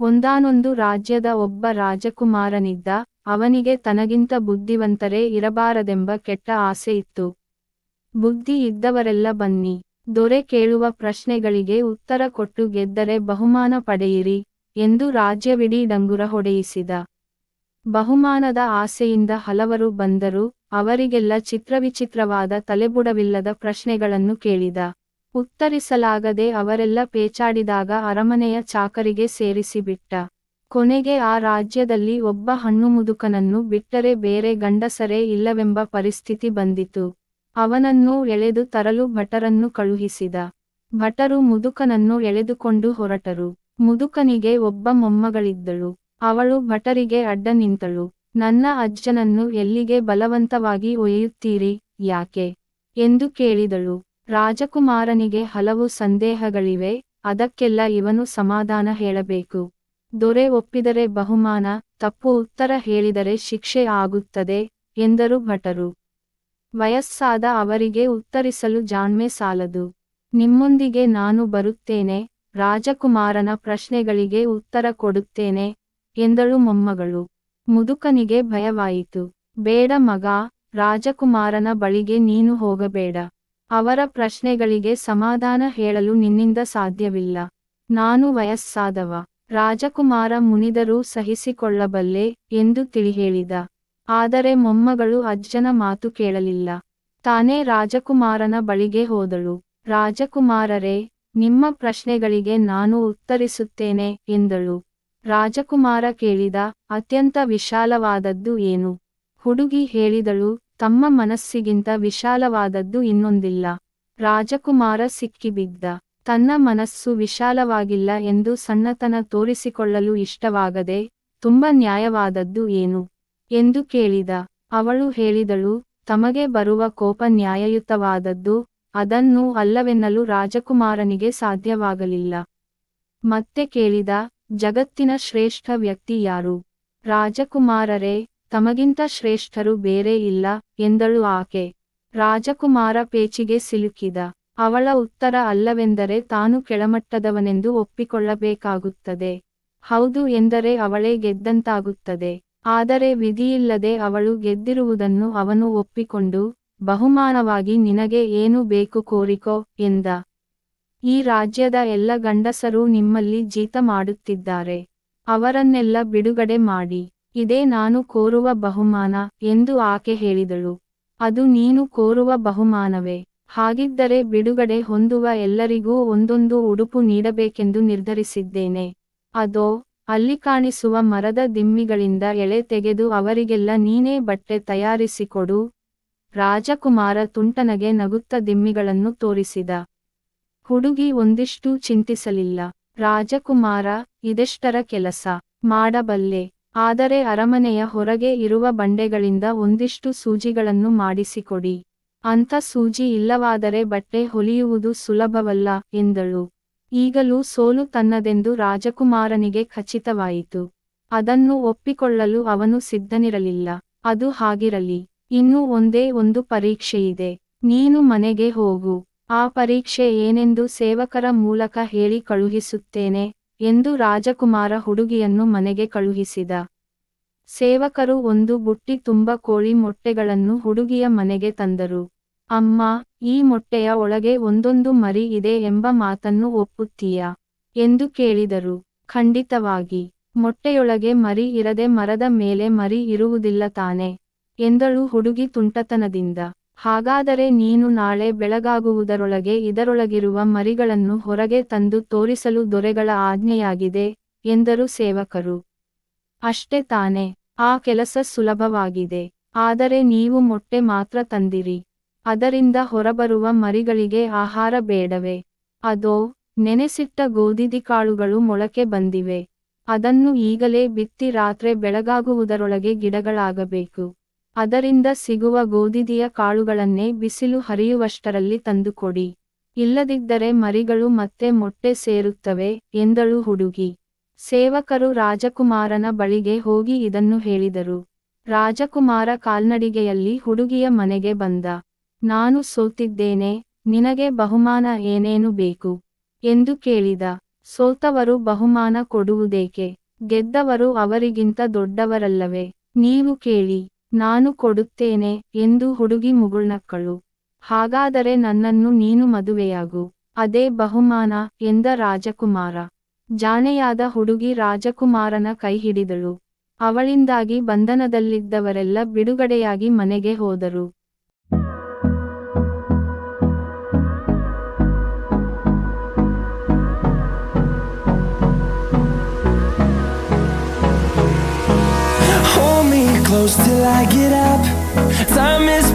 ಒಂದಾನೊಂದು ರಾಜ್ಯದ ಒಬ್ಬ ರಾಜಕುಮಾರನಿದ್ದ, ಅವನಿಗೆ ತನಗಿಂತ ಬುದ್ಧಿವಂತರೇ ಇರಬಾರದೆಂಬ ಕೆಟ್ಟ ಆಸೆ ಇತ್ತು. ಬುದ್ಧಿ ಇದ್ದವರೆಲ್ಲ ಬನ್ನಿ, ದೊರೆ ಕೇಳುವ ಪ್ರಶ್ನೆಗಳಿಗೆ ಉತ್ತರ ಕೊಟ್ಟು ಗೆದ್ದರೆ ಬಹುಮಾನ ಪಡೆಯಿರಿ, ಎಂದು ರಾಜ್ಯವಿಡೀ ಡಂಗುರ ಹೊಡೆಯಿಸಿದ. ಬಹುಮಾನದ ಆಸೆಯಿಂದ ಹಲವರು ಬಂದರು, ಅವರಿಗೆಲ್ಲ ಚಿತ್ರವಿಚಿತ್ರವಾದ ತಲೆಬುಡವಿಲ್ಲದ ಪ್ರಶ್ನೆಗಳನ್ನು ಕೇಳಿದ. ಉತ್ತರಿಸಲಾಗದೆ ಅವರೆಲ್ಲ ಪೇಚಾಡಿದಾಗ ಅರಮನೆಯ ಚಾಕರಿಗೆ ಸೇರಿಸಿಬಿಟ್ಟ. ಕೊನೆಗೆ ಆ ರಾಜ್ಯದಲ್ಲಿ ಒಬ್ಬ ಹಣ್ಣುಮುದುಕನನ್ನು ಬಿಟ್ಟರೆ ಬೇರೆ ಗಂಡಸರೇ ಇಲ್ಲವೆಂಬ ಪರಿಸ್ಥಿತಿ ಬಂದಿತು. ಅವನನ್ನು ಎಳೆದು ತರಲು ಭಟರನ್ನು ಕಳುಹಿಸಿದ. ಭಟರು ಮುದುಕನನ್ನು ಎಳೆದುಕೊಂಡು ಹೊರಟರು. ಮುದುಕನಿಗೆ ಒಬ್ಬ ಮೊಮ್ಮಗಳಿದ್ದಳು. ಅವಳು ಭಟರಿಗೆ ಅಡ್ಡ ನಿಂತಳು. ನನ್ನ ಅಜ್ಜನನ್ನು ಎಲ್ಲಿಗೆ ಬಲವಂತವಾಗಿ ಒಯ್ಯುತ್ತೀರಿ, ಯಾಕೆ ಎಂದು ಕೇಳಿದಳು. ರಾಜಕುಮಾರನಿಗೆ ಹಲವು ಸಂದೇಹಗಳಿವೆ, ಅದಕ್ಕೆಲ್ಲ ಇವನು ಸಮಾಧಾನ ಹೇಳಬೇಕು. ದೊರೆ ಒಪ್ಪಿದರೆ ಬಹುಮಾನ, ತಪ್ಪು ಉತ್ತರ ಹೇಳಿದರೆ ಶಿಕ್ಷೆ ಆಗುತ್ತದೆ, ಎಂದರು ಭಟರು. ವಯಸ್ಸಾದ ಅವರಿಗೆ ಉತ್ತರಿಸಲು ಜಾಣ್ಮೆ ಸಾಲದು. ನಿಮ್ಮೊಂದಿಗೆ ನಾನು ಬರುತ್ತೇನೆ, ರಾಜಕುಮಾರನ ಪ್ರಶ್ನೆಗಳಿಗೆ ಉತ್ತರ ಕೊಡುತ್ತೇನೆ, ಎಂದಳು ಮೊಮ್ಮಗಳು. ಮುದುಕನಿಗೆ ಭಯವಾಯಿತು. ಬೇಡ ಮಗ, ರಾಜಕುಮಾರನ ಬಳಿಗೆ ನೀನು ಹೋಗಬೇಡ. ಅವರ ಪ್ರಶ್ನೆಗಳಿಗೆ ಸಮಾಧಾನ ಹೇಳಲು ನಿನ್ನಿಂದ ಸಾಧ್ಯವಿಲ್ಲ. ನಾನು ವಯಸ್ಸಾದವ. ರಾಜಕುಮಾರ ಮುನಿದರೂ ಸಹಿಸಿಕೊಳ್ಳಬಲ್ಲೆ ಎಂದು ತಿಳಿಹೇಳಿದ. ಆದರೆ ಮೊಮ್ಮಗಳು ಅಜ್ಜನ ಮಾತು ಕೇಳಲಿಲ್ಲ. ತಾನೇ ರಾಜಕುಮಾರನ ಬಳಿಗೆ ಹೋದಳು. ರಾಜಕುಮಾರರೇ, ನಿಮ್ಮ ಪ್ರಶ್ನೆಗಳಿಗೆ ನಾನು ಉತ್ತರಿಸುತ್ತೇನೆ ಎಂದಳು. ರಾಜಕುಮಾರ ಕೇಳಿದ ಅತ್ಯಂತ ವಿಶಾಲವಾದದ್ದು ಏನು? ಹುಡುಗಿ ಹೇಳಿದಳು ತಮ್ಮ ಮನಸ್ಸಿಗಿಂತ ವಿಶಾಲವಾದದ್ದು ಇನ್ನೊಂದಿಲ್ಲ. ರಾಜಕುಮಾರ ಸಿಕ್ಕಿಬಿದ್ದ. ತನ್ನ ಮನಸ್ಸು ವಿಶಾಲವಾಗಿಲ್ಲ ಎಂದು ಸಣ್ಣತನ ತೋರಿಸಿಕೊಳ್ಳಲು ಇಷ್ಟವಾಗದೆ, ತುಂಬ ನ್ಯಾಯವಾದದ್ದು ಏನು? ಎಂದು ಕೇಳಿದ. ಅವಳು ಹೇಳಿದಳು, ತಮಗೆ ಬರುವ ಕೋಪ ನ್ಯಾಯಯುತವಾದದ್ದು, ಅದನ್ನು ಅಲ್ಲವೆನ್ನಲು ರಾಜಕುಮಾರನಿಗೆ ಸಾಧ್ಯವಾಗಲಿಲ್ಲ. ಮತ್ತೆ ಕೇಳಿದ, ಜಗತ್ತಿನ ಶ್ರೇಷ್ಠ ವ್ಯಕ್ತಿ ಯಾರು? ರಾಜಕುಮಾರರೇ ತಮಗಿಂತ ಶ್ರೇಷ್ಠರು ಬೇರೆ ಇಲ್ಲ ಎಂದಳು ಆಕೆ. ರಾಜಕುಮಾರ ಪೇಚಿಗೆ ಸಿಲುಕಿದ. ಅವಳ ಉತ್ತರ ಅಲ್ಲವೆಂದರೆ ತಾನು ಕೆಳಮಟ್ಟದವನೆಂದು ಒಪ್ಪಿಕೊಳ್ಳಬೇಕಾಗುತ್ತದೆ. ಹೌದು ಎಂದರೆ ಅವಳೇ ಗೆದ್ದಂತಾಗುತ್ತದೆ. ಆದರೆ ವಿಧಿಯಿಲ್ಲದೆ ಅವಳು ಗೆದ್ದಿರುವುದನ್ನು ಅವನು ಒಪ್ಪಿಕೊಂಡು, ಬಹುಮಾನವಾಗಿ ನಿನಗೆ ಏನು ಬೇಕು ಕೋರಿಕೋ ಎಂದ. ಈ ರಾಜ್ಯದ ಎಲ್ಲ ಗಂಡಸರೂ ನಿಮ್ಮಲ್ಲಿ ಜೀತ ಮಾಡುತ್ತಿದ್ದಾರೆ. ಅವರನ್ನೆಲ್ಲ ಬಿಡುಗಡೆ ಮಾಡಿ. ಇದೇ ನಾನು ಕೋರುವ ಬಹುಮಾನ ಎಂದು ಆಕೆ ಹೇಳಿದಳು. ಅದು ನೀನು ಕೋರುವ ಬಹುಮಾನವೇ. ಹಾಗಿದ್ದರೆ ಬಿಡುಗಡೆ ಹೊಂದುವ ಎಲ್ಲರಿಗೂ ಒಂದೊಂದು ಉಡುಪು ನೀಡಬೇಕೆಂದು ನಿರ್ಧರಿಸಿದ್ದೇನೆ. ಅದೋ, ಅಲ್ಲಿ ಕಾಣಿಸುವ ಮರದ ದಿಮ್ಮಿಗಳಿಂದ ಎಳೆ ತೆಗೆದು ಅವರಿಗೆಲ್ಲ ನೀನೇ ಬಟ್ಟೆ ತಯಾರಿಸಿಕೊಡು. ರಾಜಕುಮಾರ ತುಂಟನಗೆ ನಗುತ್ತ ದಿಮ್ಮಿಗಳನ್ನು ತೋರಿಸಿದ. ಹುಡುಗಿ ಒಂದಿಷ್ಟೂ ಚಿಂತಿಸಲಿಲ್ಲ. ರಾಜಕುಮಾರ, ಇದೆಷ್ಟರ ಕೆಲಸ? ಮಾಡಬಲ್ಲೆ. ಆದರೆ ಅರಮನೆಯ ಹೊರಗೆ ಇರುವ ಬಂಡೆಗಳಿಂದ ಒಂದಿಷ್ಟು ಸೂಜಿಗಳನ್ನು ಮಾಡಿಸಿಕೊಡಿ. ಅಂಥ ಸೂಜಿ ಇಲ್ಲವಾದರೆ ಬಟ್ಟೆ ಹೊಲಿಯುವುದು ಸುಲಭವಲ್ಲ, ಎಂದಳು. ಈಗಲೂ ಸೋಲು ತನ್ನದೆಂದು ರಾಜಕುಮಾರನಿಗೆ ಖಚಿತವಾಯಿತು. ಅದನ್ನು ಒಪ್ಪಿಕೊಳ್ಳಲು ಅವನು ಸಿದ್ಧನಿರಲಿಲ್ಲ. ಅದು ಹಾಗಿರಲಿ. ಇನ್ನು ಒಂದೇ ಒಂದು ಪರೀಕ್ಷೆಯಿದೆ ನೀನು ಮನೆಗೆ ಹೋಗು. ಆ ಪರೀಕ್ಷೆ ಏನೆಂದು ಸೇವಕರ ಮೂಲಕ ಹೇಳಿ ಕಳುಹಿಸುತ್ತೇನೆ. ಎಂದು ರಾಜಕುಮಾರ ಹುಡುಗಿಯನ್ನು ಮನೆಗೆ ಕಳುಹಿಸಿದ. ಸೇವಕರು ಒಂದು ಬುಟ್ಟಿ ತುಂಬ ಕೋಳಿ ಮೊಟ್ಟೆಗಳನ್ನು ಹುಡುಗಿಯ ಮನೆಗೆ ತಂದರು. ಅಮ್ಮ, ಈ ಮೊಟ್ಟೆಯ ಒಳಗೆ ಒಂದೊಂದು ಮರಿ ಇದೆ ಎಂಬ ಮಾತನ್ನು ಒಪ್ಪುತ್ತೀಯ? ಎಂದು ಕೇಳಿದರು. ಖಂಡಿತವಾಗಿ. ಮೊಟ್ಟೆಯೊಳಗೆ ಮರಿ ಇರದೆ ಮರದ ಮೇಲೆ ಮರಿ ಇರುವುದಿಲ್ಲ ತಾನೆ, ಎಂದಳು ಹುಡುಗಿ ತುಂಟತನದಿಂದ. ಹಾಗಾದರೆ ನೀನು ನಾಳೆ ಬೆಳಗಾಗುವುದರೊಳಗೆ ಇದರೊಳಗಿರುವ ಮರಿಗಳನ್ನು ಹೊರಗೆ ತಂದು ತೋರಿಸಲು ದೊರೆಗಳ ಆಜ್ಞೆಯಾಗಿದೆ, ಎಂದರು ಸೇವಕರು. ಅಷ್ಟೇ ತಾನೆ, ಆ ಕೆಲಸ ಸುಲಭವಾಗಿದೆ, ಆದರೆ ನೀವು ಮೊಟ್ಟೆ ಮಾತ್ರ ತಂದಿರಿ. ಅದರಿಂದ ಹೊರಬರುವ ಮರಿಗಳಿಗೆ ಆಹಾರ ಬೇಡವೆ. ಅದೋ, ನೆನೆಸಿಟ್ಟ ಗೋಧಿದಿ ಕಾಳುಗಳು ಮೊಳಕೆ ಬಂದಿವೆ. ಅದನ್ನು ಈಗಲೇ ಬಿತ್ತಿ ರಾತ್ರೆ ಬೆಳಗಾಗುವುದರೊಳಗೆ ಗಿಡಗಳಾಗಬೇಕು. ಅದರಿಂದ ಸಿಗುವ ಗೋಧಿದಿಯ ಕಾಳುಗಳನ್ನೇ ಬಿಸಿಲು ಹರಿಯುವಷ್ಟರಲ್ಲಿ ತಂದುಕೊಡಿ. ಇಲ್ಲದಿದ್ದರೆ ಮರಿಗಳು ಮತ್ತೆ ಮೊಟ್ಟೆ ಸೇರುತ್ತವೆ, ಎಂದಳು ಹುಡುಗಿ. ಸೇವಕರು ರಾಜಕುಮಾರನ ಬಳಿಗೆ ಹೋಗಿ ಇದನ್ನು ಹೇಳಿದರು. ರಾಜಕುಮಾರ ಕಾಲ್ನಡಿಗೆಯಲ್ಲಿ ಹುಡುಗಿಯ ಮನೆಗೆ ಬಂದ. ನಾನು ಸೋತಿದ್ದೇನೆ, ನಿನಗೆ ಬಹುಮಾನ ಏನೇನು ಬೇಕು? ಎಂದು ಕೇಳಿದ. ಸೋತವರು ಬಹುಮಾನ ಕೊಡುವುದೇಕೆ? ಗೆದ್ದವರು ಅವರಿಗಿಂತ ದೊಡ್ಡವರಲ್ಲವೇ? ನೀವು ಕೇಳಿ. ನಾನು ಕೊಡುತ್ತೇನೆ ಎಂದು ಹುಡುಗಿ ಮುಗುಳ್ನಕ್ಕಳು. ಹಾಗಾದರೆ ನನ್ನನ್ನು ನೀನು ಮದುವೆಯಾಗು. ಅದೇ ಬಹುಮಾನ ಎಂದ ರಾಜಕುಮಾರ. ಜಾನೆಯಾದ ಹುಡುಗಿ ರಾಜಕುಮಾರನ ಕೈ ಹಿಡಿದಳು. ಅವಳಿಂದಾಗಿ ಬಂಧನದಲ್ಲಿದ್ದವರೆಲ್ಲ ಬಿಡುಗಡೆಯಾಗಿ ಮನೆಗೆ ಹೋದರು. Close till I get up. Time is